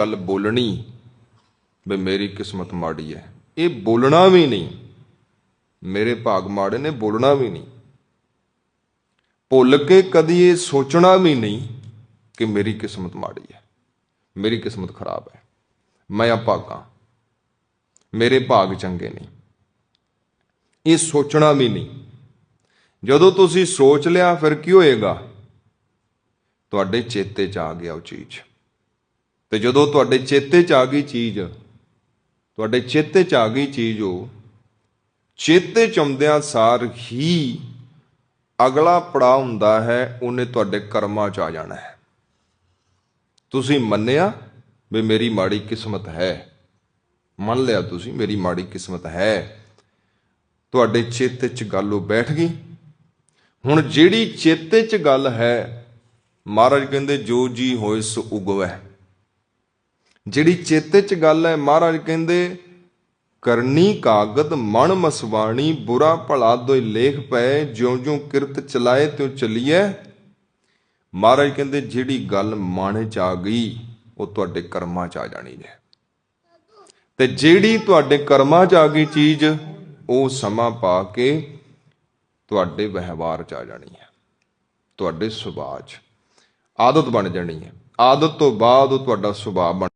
ਗੱਲ ਬੋਲਣੀ ਵੀ ਮੇਰੀ ਕਿਸਮਤ ਮਾੜੀ ਹੈ। ਇਹ ਬੋਲਣਾ ਵੀ ਨਹੀਂ। ਮੇਰੇ ਭਾਗ ਮਾੜੇ ਨੇ, ਬੋਲਣਾ ਵੀ ਨਹੀਂ। ਭੁੱਲ ਕੇ ਕਦੀ ਇਹ ਸੋਚਣਾ ਵੀ ਨਹੀਂ ਕਿ ਮੇਰੀ ਕਿਸਮਤ ਮਾੜੀ ਹੈ। ਮੇਰੀ ਕਿਸਮਤ ਖਰਾਬ ਹੈ। ਮੈਂ ਅਭਾਗਾ ਮੇਰੇ ਭਾਗ ਚੰਗੇ ਨਹੀਂ ਇਹ ਸੋਚਣਾ ਵੀ ਨਹੀਂ। ਜਦੋਂ ਤੁਸੀਂ ਸੋਚ ਲਿਆ ਫਿਰ ਕੀ ਹੋਏਗਾ? ਤੁਹਾਡੇ ਚੇਤੇ 'ਚ ਆ ਗਿਆ ਉਹ ਚੀਜ਼। ਤੇ ਜਦੋਂ ਤੁਹਾਡੇ ਚੇਤੇ 'ਚ ਆ ਗਈ ਚੀਜ਼, ਤੁਹਾਡੇ ਚੇਤੇ 'ਚ ਆ ਗਈ ਚੀਜ਼ ਉਹ, ਚੇਤੇ 'ਚ ਆਉਂਦਿਆਂ ਸਾਰ ਹੀ ਅਗਲਾ ਪੜਾਅ ਹੁੰਦਾ ਹੈ, ਉਹਨੇ ਤੁਹਾਡੇ ਕਰਮਾਂ 'ਚ ਆ ਜਾਣਾ ਹੈ। ਤੁਸੀਂ ਮੰਨਿਆ ਵੀ ਮੇਰੀ ਮਾੜੀ ਕਿਸਮਤ ਹੈ? ਮੰਨ ਲਿਆ ਤੁਸੀਂ, ਮੇਰੀ ਮਾੜੀ ਕਿਸਮਤ ਹੈ। ਤੁਹਾਡੇ ਚੇਤੇ 'ਚ ਗੱਲ ਉਹ ਬੈਠ ਗਈ। ਹੁਣ ਜਿਹੜੀ ਚੇਤੇ 'ਚ ਗੱਲ ਹੈ, ਮਹਾਰਾਜ ਕਹਿੰਦੇ, ਜੋ ਜੀ ਹੋਏ ਸੋ ਉਗਵੈ। ਜਿਹੜੀ ਚੇਤੇ 'ਚ ਗੱਲ ਹੈ, ਮਹਾਰਾਜ ਕਹਿੰਦੇ, ਕਰਨੀ ਕਾਗਦ ਮਨ ਮਸਵਾਣੀ, ਬੁਰਾ ਭਲਾ ਦੋਇ ਲੇਖ ਪਏ, ਜਿਉਂ-ਜਿਉਂ ਕਿਰਤ ਚਲਾਏ, ਤਿਉ ਚਲੀਐ। ਮਹਾਰਾਜ ਕਹਿੰਦੇ, ਜਿਹੜੀ ਗੱਲ ਮਨ 'ਚ ਆ ਗਈ, ਉਹ ਤੁਹਾਡੇ ਕਰਮਾਂ 'ਚ ਆ ਜਾਣੀ ਹੈ। ਤੇ ਜਿਹੜੀ ਤੁਹਾਡੇ ਕਰਮਾਂ 'ਚ ਆ ਗਈ ਚੀਜ਼, ਉਹ ਸਮਾਂ ਪਾ ਕੇ ਤੁਹਾਡੇ ਵਿਵਹਾਰ 'ਚ ਆ ਜਾਣੀ ਹੈ। ਤੁਹਾਡੇ ਸੁਭਾਅ 'ਚ ਆਦਤ ਬਣ ਜਾਣੀ ਹੈ। ਆਦਤ ਤੋਂ ਬਾਅਦ ਉਹ ਤੁਹਾਡਾ ਸੁਭਾਅ ਬਣ